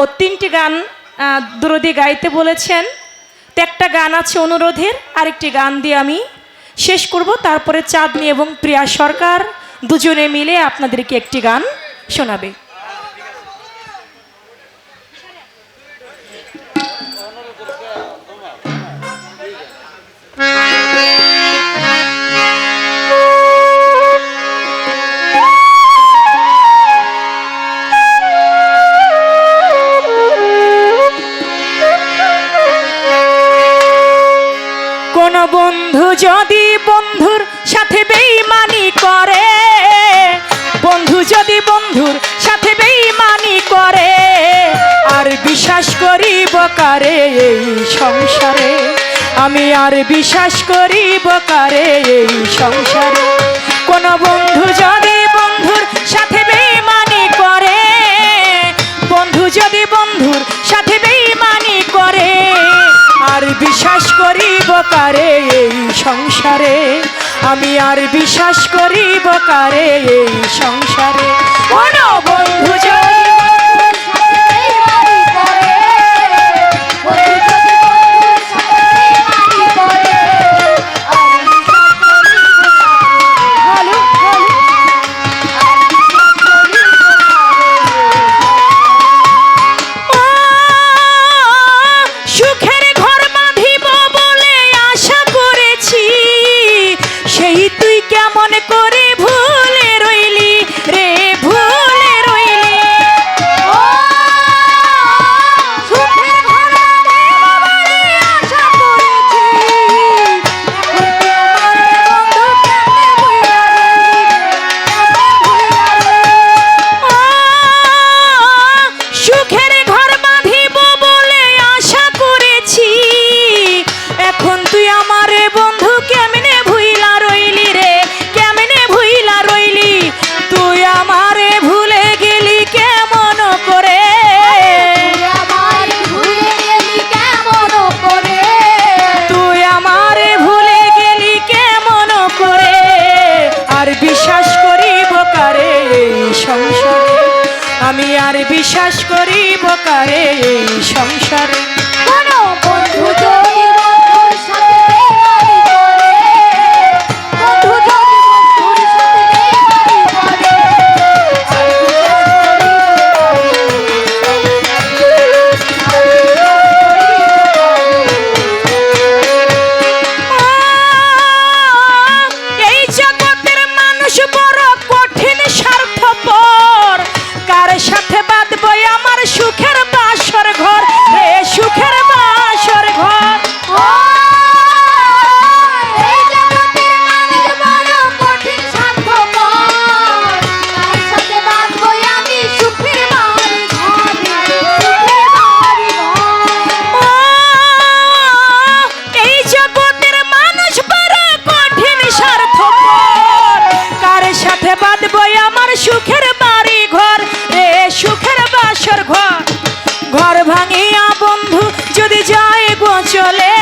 ও তিনটি গান দুরোধী গাইতে বলেছেন। তো একটা গান আছে অনুরোধের, আরেকটি গান দিয়ে আমি শেষ করব। তারপরে চাঁদনি এবং প্রিয়া সরকার দুজনে মিলে আপনাদেরকে একটি গান শোনাবে। যদি বন্ধুর সাথে বেইমানি করে, বন্ধু যদি বন্ধুর সাথে বেইমানি করে, আর বিশ্বাস করিব কারে এই সংসারে? আমি আর বিশ্বাস করিব কারে এই সংসারে? কোনো বন্ধু যদি কারে এই সংসারে। আমি আর বিশ্বাস করিব কারে এই সংসারে। বন্ধু যদি বিশ্বাস কারে এই সংসারে? বাসর ঘর ঘর ভাঙিয়া বন্ধু যদি যায় গো চলে।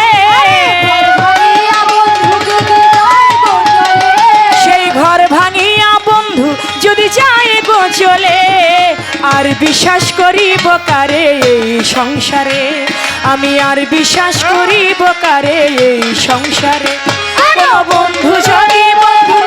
বন্ধু সেই ঘর ভাঙিয়া বন্ধু যদি যায় গো চলে। আর বিশ্বাস করিব কারে এই সংসারে? আমি আর বিশ্বাস করিব কারে এই সংসারে? বন্ধু যদি বন্ধুর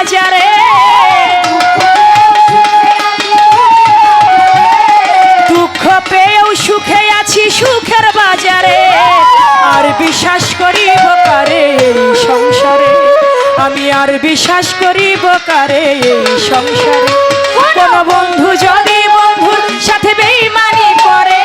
বাজারে। দুঃখ পেয়েও সুখে আছি, সুখের বাজারে। আর বিশ্বাস করি কারে সংসারে? আমি আর বিশ্বাস করি কারে সংসারে? কোনো বন্ধু যদি বন্ধুর সাথে বেইমানি করে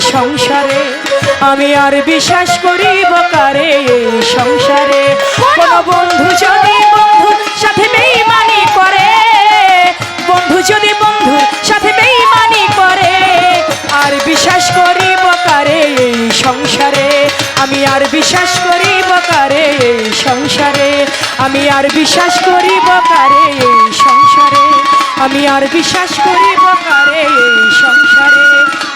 সংসারে, আমি আর বিশ্বাস করিব কারে সংসারে? কোন বন্ধু যদি বন্ধুর সাথে বেইমানি করে, বন্ধু যদি বন্ধুর সাথে বেইমানি করে, আর বিশ্বাস করিব কারে সংসারে? আমি আর বিশ্বাস করিব কারে সংসারে? আমি আর বিশ্বাস করিব কারে সংসারে? আমি আর বিশ্বাস করিব কারে সংসারে?